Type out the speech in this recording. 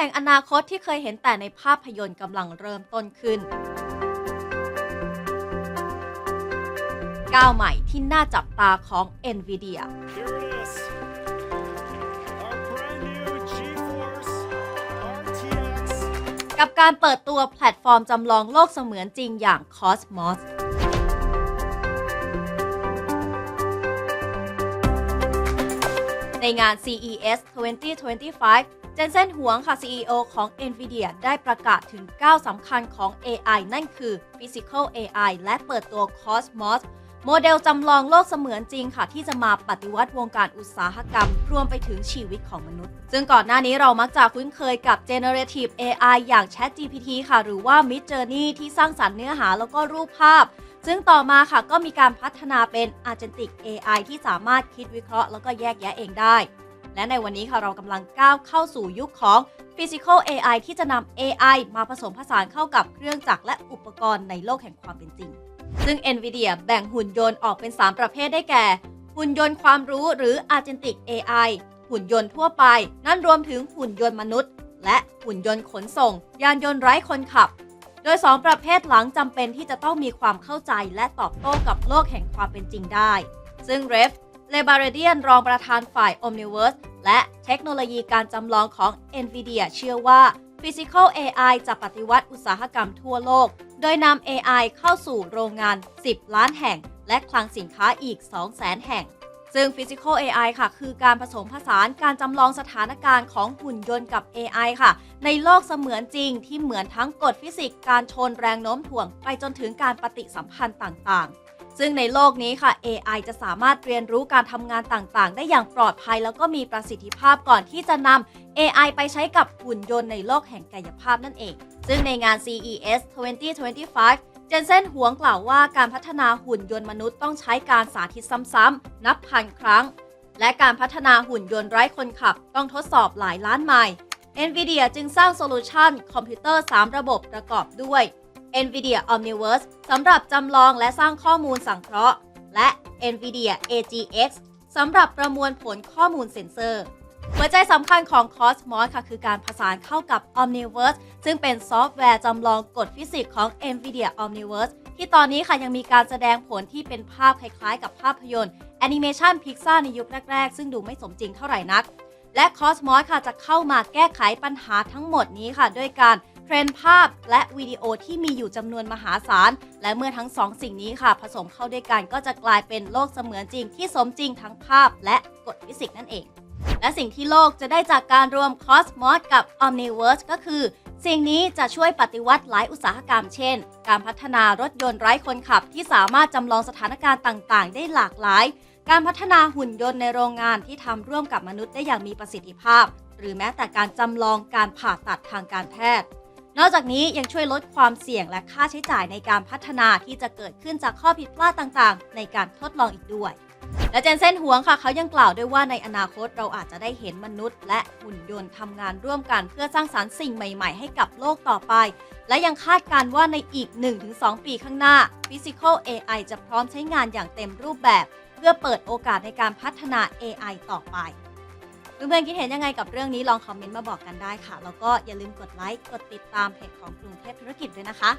ห่งอนาคตที่เคยเห็นแต่ในภาพยนตร์กำลังเริ่มต้นขึ้น ก้าวใหม่ที่น่าจับตาของ NVIDIA กับการเปิดตัวแพลตฟอร์มจำลองโลกเสมือนจริงอย่าง Cosmos ในงาน CES 2025 เจนเซนหวงค่ะ CEO ของ NVIDIA ได้ประกาศถึงก้าวสำคัญของ AI นั่นคือ Physical AI และเปิดตัว Cosmos โมเดลจำลองโลกเสมือนจริงค่ะ ที่จะมาปฏิวัติวงการอุตสาหกรรม รวมไปถึงชีวิตของมนุษย์ ซึ่งก่อนหน้านี้เรามักจะคุ้นเคยกับ Generative AI อย่าง ChatGPT ค่ะ หรือว่า Midjourney ที่สร้างสรรค์เนื้อหาแล้วก็รูปภาพ ซึ่งต่อมาค่ะก็มีการพัฒนาเป็น Agentic AI ที่สามารถคิดวิเคราะห์ แล้วก็แยกแยะเองได้ และในวันนี้ค่ะเรากำลังก้าวเข้าสู่ยุคของ Physical AI ที่จะนำ AI มาผสมผสานเข้ากับเครื่องจักรและอุปกรณ์ในโลกแห่งความเป็นจริง ซึ่ง NVIDIA แบ่งหุ่นยนต์ออกเป็น 3 ประเภทได้แก่ หุ่นยนต์ความรู้หรือ Agentic AI หุ่นยนต์ทั่วไป นั่นรวมถึงหุ่นยนต์มนุษย์ และหุ่นยนต์ขนส่ง ยานยนต์ไร้คนขับ โดย 2 ประเภทหลังจำเป็นที่จะต้องมีความเข้าใจและตอบโต้กับโลกแห่งความเป็นจริงได้ ซึ่ง Rev l e b a r a d i a n รองประธานฝ่าย Omniverse และเทคโนโลยีการจำลองของ NVIDIA เชื่อว่า Physical AI จะปฏิวัติอุตสาหกรรมทั่วโลก โดยนำ AI เข้าสู่โรงงาน 10 ล้านแห่ง และคลังสินค้าอีก 200,000 แห่ง ซึ่ง Physical AI ค่ะ คือการผสมผสานการจำลองสถานการณ์ของหุ่นยนต์กับ AI ค่ะ ในโลกเสมือนจริงที่เหมือนทั้งกฎฟิสิกส์การชนแรงโน้มถ่วง ไปจนถึงการปฏิสัมพันธ์ต่างๆ ซึ่งในโลกนี้ค่ะ AI จะสามารถเรียนรู้การทำงานต่างๆ ได้อย่างปลอดภัย แล้วก็มีประสิทธิภาพก่อนที่จะนำ AI ไปใช้กับหุ่นยนต์ในโลกแห่งกายภาพนั่นเอง ซึ่งในงาน CES 2025เจนเซนหวงกล่าวว่าการพัฒนาหุ่นยนต์มนุษย์ต้องใช้การสาธิตซ้ำๆ นับพันครั้ง และการพัฒนาหุ่นยนต์ไร้คนขับ ต้องทดสอบหลายล้านไมล์ NVIDIA จึงสร้างโซลูชันคอมพิวเตอร์ 3 ระบบประกอบด้วย NVIDIA Omniverse สำหรับจำลองและสร้างข้อมูลสังเคราะห์ และ NVIDIA AGX สำหรับประมวลผลข้อมูลเซ็นเซอร์ หัวใจสำคัญของ Cosmos ค่ะ คือการผสานเข้ากับ Omniverse ซึ่งเป็นซอฟต์แวร์จำลองกฎฟิสิกส์ของ NVIDIA Omniverse ที่ตอนนี้ค่ะยังมีการแสดงผลที่เป็นภาพคล้ายๆ กับภาพยนตร์แอนิเมชันพิกซาในยุคแรก ๆ ซึ่งดูไม่สมจริงเท่าไหร่นัก และ Cosmos ค่ะจะเข้ามาแก้ไขปัญหาทั้งหมดนี้ค่ะ ด้วยการ เทรนภาพและวิดีโอที่มีอยู่จำนวนมหาศาล และเมื่อทั้งสองสิ่งนี้ค่ะ ผสมเข้าด้วยกันก็จะกลายเป็นโลกเสมือนจริงที่สมจริงทั้งภาพและกฎฟิสิกส์นั่นเอง และสิ่งที่โลกจะได้จากการรวม Cosmos กับ Omniverse ก็คือ สิ่งนี้จะช่วยปฏิวัติหลายอุตสาหกรรมเช่น การพัฒนารถยนต์ไร้คนขับที่สามารถจำลองสถานการณ์ต่าง ๆ ได้หลากหลาย การพัฒนาหุ่นยนต์ในโรงงานที่ทำร่วมกับมนุษย์ได้อย่างมีประสิทธิภาพ หรือแม้แต่การจำลองการผ่าตัดทางการแพทย์ นอกจากนี้ยังช่วยลดความเสี่ยงและค่าใช้จ่ายในการพัฒนาที่จะเกิดขึ้นจากข้อผิดพลาดต่างๆ ในการทดลองอีกด้วยและเจนเซนหวงค่ะเขายังกล่าวด้วยว่าในอนาคตเราอาจจะได้เห็นมนุษย์ และหุ่นยนต์ทำงานร่วมกันเพื่อสร้างสารรค์สิ่งใหม่ ๆ ให้กับโลกต่อไป และยังคาดการณ์ว่าในอีก 1-2 ปีข้างหน้า Physical AI จะพร้อมใช้งานอย่างเต็มรูปแบบ เพื่อเปิดโอกาสในการพัฒนา AI ต่อไป เพื่อนๆคิดเห็นยังไงกับเรื่องนี้ลองคอมเมนต์มาบอกกันได้ค่ะ แล้วก็อย่าลืมกดไลค์ กดติดตามเพจของกรุงเทพธุรกิจด้วยนะคะ